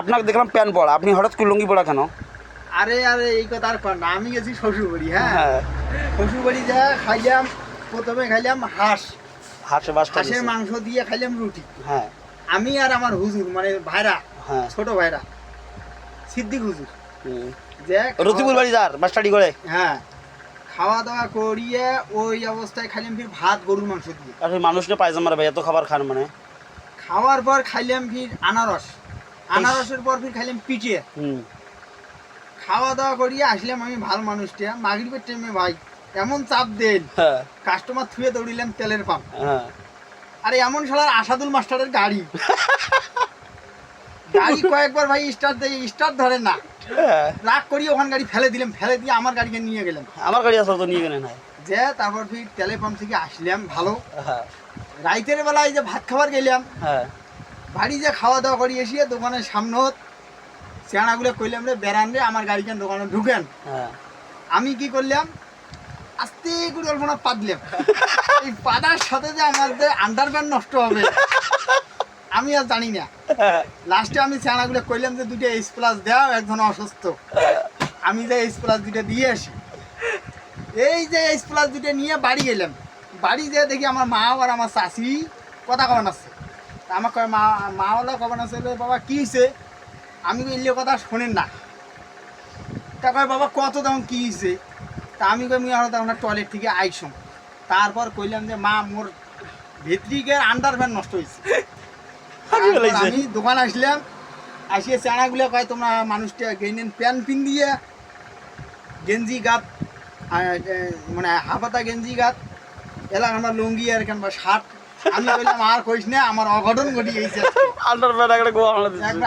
আপনাকে দেখলাম প্যান্ট পরা আপনি হঠাৎ করে লুঙ্গি পরা কেন? আরে আরে এই কথা আর কর না। আমি গেছি শ্বশুরবাড়ি হ্যাঁ? হ্যাঁ। শ্বশুর বাড়ি যা খাইলাম প্রথমে খাইলাম হাঁস। হাসে বাসটা হাঁসের মাংস দিয়ে খাইলাম রুটি। হ্যাঁ। আমি আর আমার হুজুর মানে ভাইরা হ্যাঁ। ছোট ভাইরা সিদ্দিক হুজুর। যে রতিপুর বাড়ি যার বাসটাডি করে? হ্যাঁ। খাওয়া দাওয়া করিয়ে ওই অবস্থায় খাইলাম ফির ভাত গরুর মাংস দিয়ে। আর ওই মানুষকে পায়জামার ভাই এত খাবার খান মানে? খাওয়ার পর খাইলাম ফির আনারস। আনারসের পর ফির খাইলাম পিটিয়ে খাওয়া দাওয়া করিয়ে আসলাম আমি ভালো মানুষটা। মাগরিবের টাইমে ভাই এমন চাপ দেন। হ্যাঁ। কাস্টমার থুয়ে দৌড়িলাম তেলের পাম্প হ্যাঁ। আরে এমন শালার আসাদুল মাস্টারের গাড়ি। গাড়ি কয়েকবার ভাই স্টার্ট দেয় স্টার্ট ধরে না। হ্যাঁ। রাগ করি ওখান গাড়ি ফেলে দিলাম ফেলে দিয়ে আমার গাড়িকে নিয়ে গেলাম আমার গাড়ি আসলে তো নিয়ে গেলেন যে তারপর ফির তেলে পাম্প থেকে আসলাম ভালো। হ্যাঁ। রাইতের বেলায় যে ভাত খাবার গেলাম হ্যাঁ। বাড়ি যে খাওয়া দাওয়া করি এসে দোকানের সামনে চেনাগুলো কইলাম রে বেড়ান রে আমার গাড়িকে দোকানে ঢুকেন। হ্যাঁ। আমি কি করলাম আস্তে করে অল্প না পাদলাম এই পাদার সাথে যে আমার যে আন্ডারপ্যান্ট নষ্ট হবে আমি আর জানি না। হ্যাঁ। লাস্টে আমি চেনাগুলো কইলাম যে দুটো এইচ প্লাস দাও একজন অসুস্থ। আমি যে এইচ প্লাস দুটো দিয়ে আসি। এই যে এইচ প্লাস দুটো নিয়ে বাড়ি গেলাম। বাড়ি যেয়ে দেখি আমার মা আর আমার চাষি কথা কমান আছে। তা আমার কয় মা মা হলো কমান আছে রে বাবা কী হয়েছে আমি এলে কথা শোনেন না। তা কয় বাবা কত দাম কী হয়েছে তা আমি কই মুই হলো তখন টয়লেট থেকে আইসম তারপর কইলাম যে মা মোর ভিতরিকের আন্ডারপ্যান্ট নষ্ট হয়েছে। আমি দোকান আসলাম আসিয়ে চানাগুলো কয় তোমরা মানুষটা গেইনেন প্যান্ট পিন দিয়ে গেঞ্জি গাত আর, মানে হাফাতা গেঞ্জি গাত এলাম আমার লুঙ্গি আর কেন শার্ট আমি বললাম আর কইস না আমার অঘটন ঘটি গেছে আন্ডার প্যান্ট একটা গোয়া